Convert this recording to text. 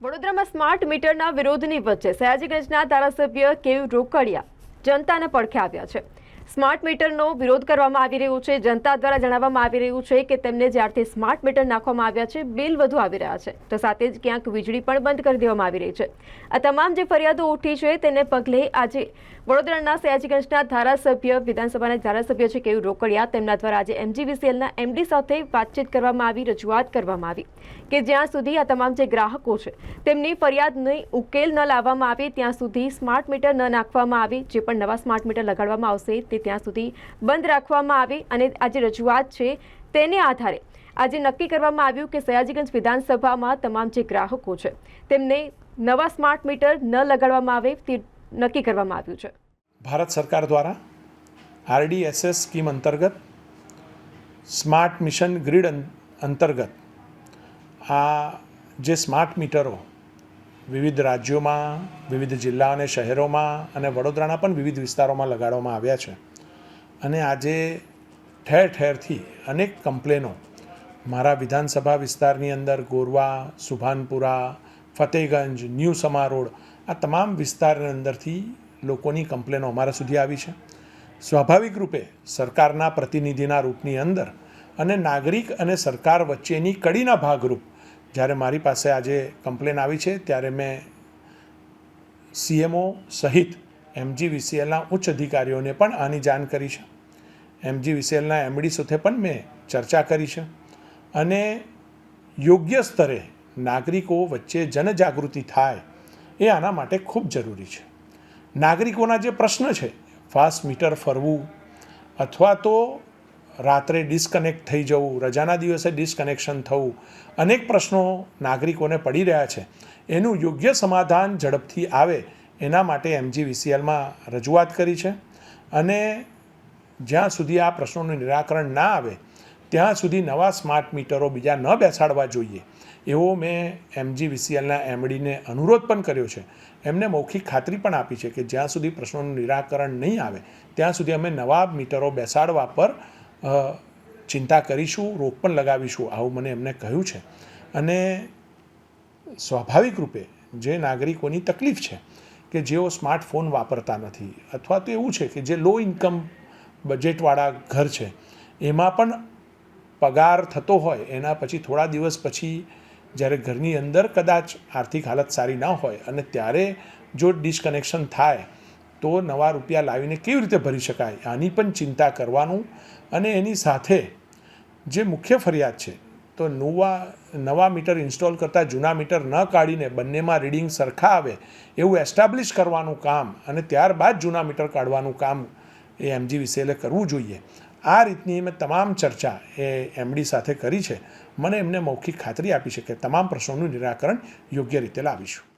વડોદરામાં સ્માર્ટ મીટરના વિરોધની વચ્ચે સયાજીગંજના ધારાસભ્ય કેવ રોકડિયા જનતાને પડખે આવ્યા છે. સ્માર્ટ મીટરનો વિરોધ કરવામાં આવી રહ્યો છે. જનતા દ્વારા જણાવવામાં આવી રહ્યું છે કે તેમને જ્યારથી સ્માર્ટ મીટર નાખવામાં આવ્યા છે, બિલ વધુ આવી રહ્યા છે. તો સાથે જ ક્યાંક વીજળી પણ બંધ કરી દેવામાં આવી રહી છે. આ તમામ જે ફરિયાદો ઉઠી છે, તેને પગલે આજે વડોદરાના સયાજીગંજના ધારાસભ્ય, વિધાનસભાના ધારાસભ્ય છે કેયુ રોકડિયા. તેમના દ્વારા આજે એમજીવીસીએલના એમડી સાથે વાતચીત કરવામાં આવી, રજૂઆત કરવામાં આવી કે જ્યાં સુધી આ તમામ જે ગ્રાહકો છે, તેમની ફરિયાદની ઉકેલ ન લાવવામાં આવે, ત્યાં સુધી સ્માર્ટ મીટર ન નાખવામાં આવે, જે પણ નવા સ્માર્ટ મીટર લગાડવામાં આવશે, તે ત્યાં સુધી બંધ રાખવામાં આવે અને આ જે રજૂઆત છે, તેને આધારે આજે નક્કી કરવામાં આવ્યું કે સયાજીગંજ વિધાનસભામાં તમામ જે ગ્રાહકો છે, તેમને નવા સ્માર્ટ મીટર ન લગાડવામાં આવે, તે નક્કી કરવામાં આવ્યું છે. ભારત સરકાર દ્વારા આરડીએસએસ સ્કીમ અંતર્ગત સ્માર્ટ મિશન ગ્રીડ અંતર્ગત આ જે સ્માર્ટ મીટરો વિવિધ રાજ્યોમાં, વિવિધ જિલ્લા અને શહેરોમાં અને વડોદરાના પણ વિવિધ વિસ્તારોમાં લગાડવામાં આવ્યા છે. અને આજે ઠેર ઠેરથી અનેક કમ્પ્લેનો મારા વિધાનસભા વિસ્તારની અંદર ગોરવા, સુભાનપુરા, ફતેગંજ, ન્યૂ સમા રોડ આ તમામ વિસ્તારની અંદરથી લોકોની કમ્પ્લેનો અમારા સુધી આવી છે. સ્વાભાવિક રૂપે સરકારના પ્રતિનિધિના રૂપની અંદર અને નાગરિક અને સરકાર વચ્ચેની કડીના ભાગરૂપ જ્યારે મારી પાસે આજે કમ્પ્લેન આવી છે ત્યારે મેં સીએમઓ સહિત એમજીવીસીએલના ઉચ્ચ અધિકારીઓને પણ આની જાણ કરી છે. એમજીવીસીએલના એમડી સાથે પણ મેં ચર્ચા કરી છે અને યોગ્ય સ્તરે નાગરિકો વચ્ચે જનજાગૃતિ થાય એ આના માટે ખૂબ જરૂરી છે. નાગરિકોના જે પ્રશ્ન છે, ફાસ્ટ મીટર ફરવું અથવા તો રાત્રે ડિસ્કનેક્ટ થઈ જવું, રજાના દિવસે ડિસ્કનેક્શન થવું, અનેક પ્રશ્નો નાગરિકોને પડી રહ્યા છે. એનું યોગ્ય સમાધાન ઝડપથી આવે એના માટે એમજીવીસીએલમાં રજૂઆત કરી છે. અને જ્યાં સુધી આ પ્રશ્નોનું નિરાકરણ ના આવે ત્યાં સુધી નવા સ્માર્ટ મીટરો બીજા ન બેસાડવા જોઈએ. એવો મેં એમજીવીસીએલના એમડીને અનુરોધ પણ કર્યો છે. એમને મૌખિક ખાતરી પણ આપી છે કે જ્યાં સુધી પ્રશ્નોનું નિરાકરણ નહીં આવે, ત્યાં સુધી અમે નવા મીટરો બેસાડવા પર ચિંતા કરીશું, રોક પણ લગાવીશું, આવું મને એમને કહ્યું છે. અને સ્વાભાવિક રૂપે જે નાગરિકોની તકલીફ છે કે જેઓ સ્માર્ટફોન વાપરતા નથી, અથવા તો એવું છે કે જે લો ઇન્કમ બજેટવાળા ઘર છે, એમાં પણ પગાર થતો હોય, એના પછી થોડા દિવસ પછી જ્યારે ઘરની અંદર કદાચ આર્થિક હાલત સારી ના હોય અને ત્યારે જો ડિસકનેક્શન થાય, તો નવા રૂપિયા લાવીને કેવી રીતે ભરી શકાય? આની પણ ચિંતા કરવાનું અને એની સાથે જે મુખ્ય ફરિયાદ છે, તો નવા નવા મીટર ઇન્સ્ટોલ કરતાં જૂના મીટર ન કાઢીને બંનેમાં રીડિંગ સરખા આવે એવું એસ્ટાબ્લિશ કરવાનું કામ અને ત્યારબાદ જૂના મીટર કાઢવાનું કામ એ એમજી વિસેલે કરવું જોઈએ. આ રીતની મેં તમામ ચર્ચા એ એમડી સાથે કરી છે. મને એમને મૌખિક ખાતરી આપી છે કે તમામ પ્રશ્નોનું નિરાકરણ યોગ્ય રીતે લાવીશું.